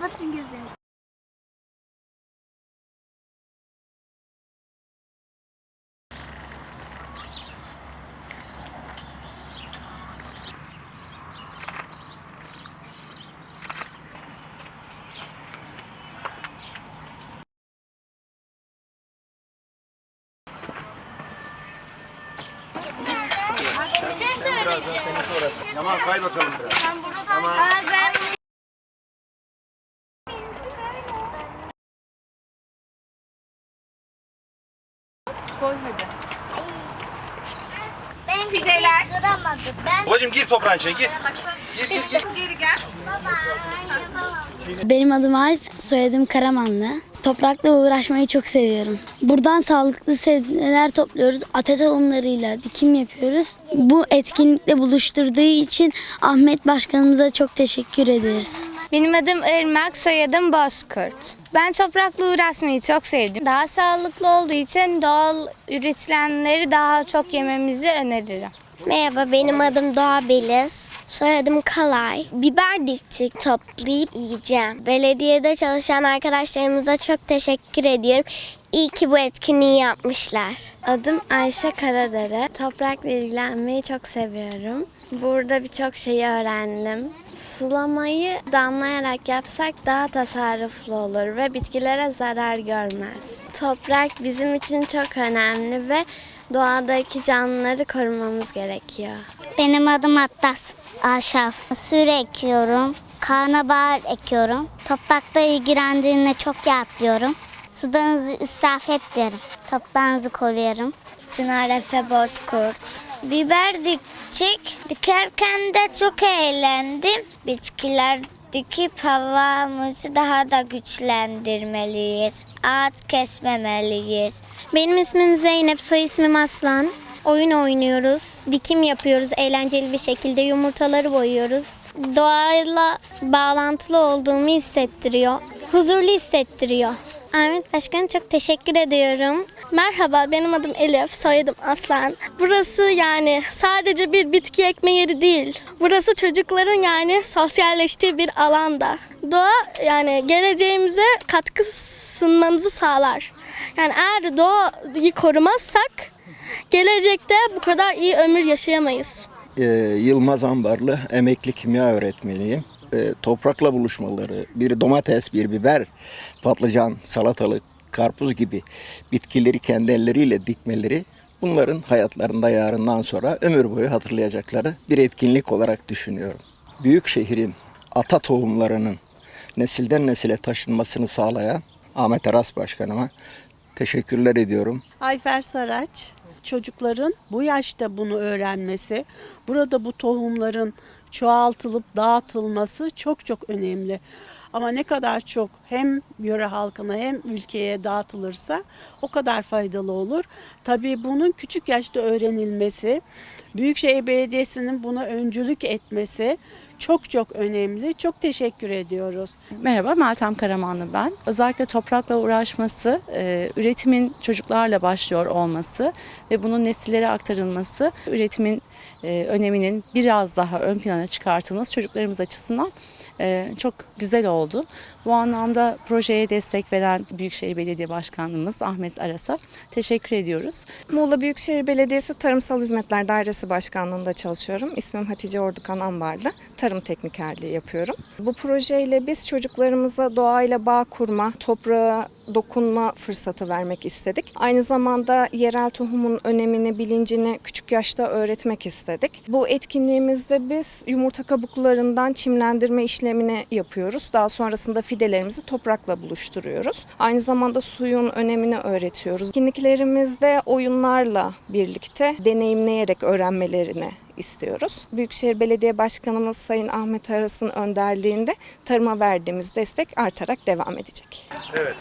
Kapatın gözlerini. Şey söyleyeceğim. Tamam kay bakalım biraz. Ben burada tamam. Aa, ben Fideler. Duramadı. Ben Babacım gir toprağın içine gir. Gir gir gir. geri gel. Benim adım Alp, soyadım Karamanlı. Toprakla uğraşmayı çok seviyorum. Buradan sağlıklı sebzeler topluyoruz. Ata tohumlarıyla dikim yapıyoruz. Bu etkinlikle buluşturduğu için Ahmet Başkanımıza çok teşekkür ederiz. Benim adım Irmak, soyadım Bozkurt. Ben toprakla uğraşmayı çok sevdim. Daha sağlıklı olduğu için doğal üretilenleri daha çok yememizi öneririm. Merhaba benim adım Doğa Beliz. Soyadım Kalay. Biber diktik toplayıp yiyeceğim. Belediyede çalışan arkadaşlarımıza çok teşekkür ediyorum. İyi ki bu etkinliği yapmışlar. Adım Ayşe Karadere. Toprakla ilgilenmeyi çok seviyorum. Burada birçok şeyi öğrendim. Sulamayı damlayarak yapsak daha tasarruflu olur ve bitkilere zarar görmez. Toprak bizim için çok önemli ve doğadaki canlıları korumamız gerekiyor. Benim adım Attas Aşaf. Sürü ekiyorum. Karnabahar ekiyorum. Toprakla ilgilendiğinde çok rahatlıyorum. Sudanızı israf etmiyorum. Toprağınızı koruyorum. Çınar Efe Bozkurt. Biber diktik. Dikerken de çok eğlendim. Bitkiler dikip havamızı daha da güçlendirmeliyiz. Ağaç kesmemeliyiz. Benim ismim Zeynep, soy ismim Aslan. Oyun oynuyoruz, dikim yapıyoruz eğlenceli bir şekilde, yumurtaları boyuyoruz. Doğayla bağlantılı olduğumu hissettiriyor, huzurlu hissettiriyor. Ahmet Başkan çok teşekkür ediyorum. Merhaba benim adım Elif, soyadım Aslan. Burası yani sadece bir bitki ekme yeri değil. Burası çocukların yani sosyalleştiği bir alanda. Doğa yani geleceğimize katkı sunmamızı sağlar. Yani eğer doğayı korumazsak gelecekte bu kadar iyi ömür yaşayamayız. Ee, Yılmaz Ambarlı emekli kimya öğretmeniyim. Ee, toprakla buluşmaları, bir domates, bir biber, patlıcan, salatalık, karpuz gibi bitkileri kendi elleriyle dikmeleri bunların hayatlarında yarından sonra ömür boyu hatırlayacakları bir etkinlik olarak düşünüyorum. Büyük şehrin ata tohumlarının nesilden nesile taşınmasını sağlayan Ahmet Aras Başkanıma teşekkürler ediyorum. Ayfer Saraç çocukların bu yaşta bunu öğrenmesi, burada bu tohumların çoğaltılıp dağıtılması çok çok önemli. Ama ne kadar çok hem yöre halkına hem ülkeye dağıtılırsa o kadar faydalı olur. Tabii bunun küçük yaşta öğrenilmesi, Büyükşehir Belediyesi'nin buna öncülük etmesi çok çok önemli. Çok teşekkür ediyoruz. Merhaba Meltem Karamanlı ben. Özellikle toprakla uğraşması, e, üretimin çocuklarla başlıyor olması ve bunun nesillere aktarılması, üretimin e, öneminin biraz daha ön plana çıkartılması çocuklarımız açısından çok güzel oldu. Bu anlamda projeye destek veren Büyükşehir Belediye Başkanlığımız Ahmet Aras'a teşekkür ediyoruz. Muğla Büyükşehir Belediyesi Tarımsal Hizmetler Dairesi Başkanlığı'nda çalışıyorum. İsmim Hatice Ordukan Ambarlı. Tarım teknikerliği yapıyorum. Bu projeyle biz çocuklarımıza doğayla bağ kurma, toprağa dokunma fırsatı vermek istedik. Aynı zamanda yerel tohumun önemini, bilincini küçük yaşta öğretmek istedik. Bu etkinliğimizde biz yumurta kabuklarından çimlendirme işlemini yapıyoruz. Daha sonrasında fidelerimizi toprakla buluşturuyoruz. Aynı zamanda suyun önemini öğretiyoruz. Etkinliklerimizde oyunlarla birlikte deneyimleyerek öğrenmelerini istiyoruz. Büyükşehir Belediye Başkanımız Sayın Ahmet Aras'ın önderliğinde tarıma verdiğimiz destek artarak devam edecek. Evet.